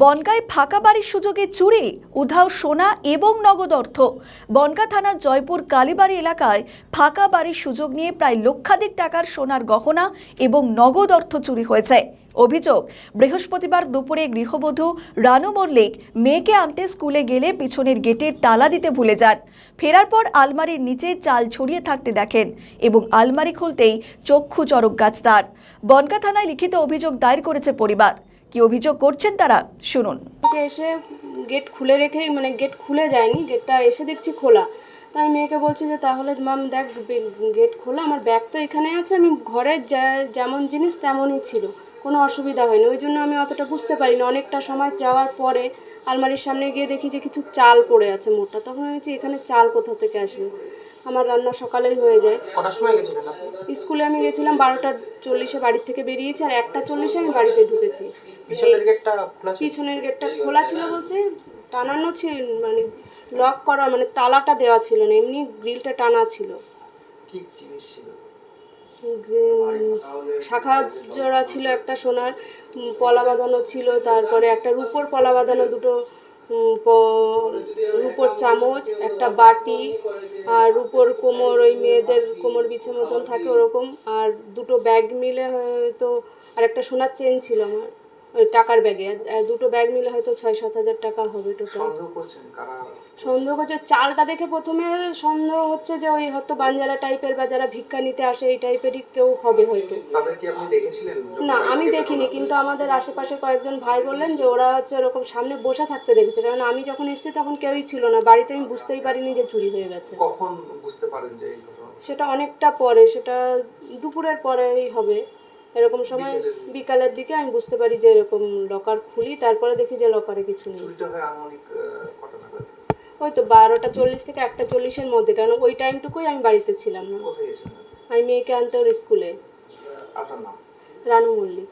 বনগায় ফাঁকা বাড়ির সুযোগে চুরি, উধাও সোনা এবং নগদ অর্থ। বনগা থানার জয়পুর কালীবাড়ি এলাকায় ফাঁকা বাড়ির সুযোগ নিয়ে প্রায় লক্ষাধিক টাকার সোনার গহনা এবং নগদ অর্থ চুরি হয়েছে। অভিযোগ, বৃহস্পতিবার দুপুরে গৃহবধূ রানু মল্লিক মেয়েকে আনতে স্কুলে গেলে পিছনের গেটের তালা দিতে ভুলে যান। ফেরার পর আলমারির নিচে চাল ছড়িয়ে থাকতে দেখেন এবং আলমারি খুলতেই চক্ষু চরক গাছ তার। বনগা থানায় লিখিত অভিযোগ দায়ের করেছে পরিবার। কি অভিযোগ করছেন তারা? শুনুন। এসে গেট খুলে রেখেই মানে গেট খুলে যায়নি গেটটা এসে দেখছি খোলা। তাই মেয়েকে বলছি যে, তাহলে মাম দেখ গেট খোলা, আমার ব্যাগ তো এখানে আছে, আমি ঘরে যা- যেমন জিনিস তেমনই ছিল। কোনো অসুবিধা হয়নি। ওই জন্য আমি অতটা বুঝতে পারিনি। অনেকটা সময় যাওয়ার পরে আলমারির সামনে গিয়ে দেখি যে কিছু চাল পড়ে আছে মোটটা তখন আমি এখানে চাল কোথা থেকে আসবে আমার রান্না সকালেই হয়ে যায়। কটার সময় গেছিলেন আপনি? স্কুলে আমি গেছিলাম বারোটা চল্লিশে বাড়ির থেকে বেরিয়েছি আর একটা চল্লিশে আমি বাড়িতে ঢুকেছি। পিছনের গেটটা খোলা ছিল? পিছনের গেটটা খোলা ছিল বলতে টানানো ছিল মানে লক করা মানে তালাটা দেওয়া ছিল না এমনি গ্রিলটা টানা ছিল। কি জিনিস ছিল? শাখা জোড়া ছিল একটা সোনার উম, পলা বাঁধানো ছিল তারপরে একটা রূপোর পলা বাঁধানো দুটো রূপোর চামচ, একটা বাটি, আর রুপোর কোমর, ওই মেয়েদের কোমর বিছের মতন থাকে ওরকম, আর দুটো ব্যাগ মিলে হয়তো, আর একটা সোনার চেন ছিল আমার, ওই টাকার ব্যাগে দুটো ব্যাগ মিলে হয়তো ছয় সাত হাজার টাকা হবে টোটাল সন্দেহ করছে। চালটা দেখে প্রথমে সন্দেহ হচ্ছে যে ওই হয়তো বাঞ্জারা টাইপের বা যারা ভিক্ষা নিতে আসে এই টাইপেরই কেউ হবে হয়তো। না আমি দেখিনি কিন্তু আমাদের আশেপাশে কয়েকজন ভাই বললেন যে ওরা হচ্ছে ওরকম সামনে বসে থাকতে দেখেছে। কারণ আমি যখন এসেছি তখন কেউই ছিল না। বাড়িতে আমি বুঝতেই পারিনি যে চুরি হয়ে গেছে। কখন বুঝতে পারেন যে সেটা অনেকটা পরে সেটা দুপুরের পরেই হবে। এরকম সময় বিকালের দিকে। আমি বুঝতে পারি যে এরকম লকার খুলি তারপরে দেখি যে লকারে কিছু নেই। চুরিটা হয় আনুমানিক নাগাদ? ওই তো বারোটা চল্লিশ থেকে একটা চল্লিশের মধ্যে কারণ ওই টাইমটুকুই আমি বাড়িতে ছিলাম না। আমি মেয়েকে আনতে ওর স্কুলে। রানু মল্লিক।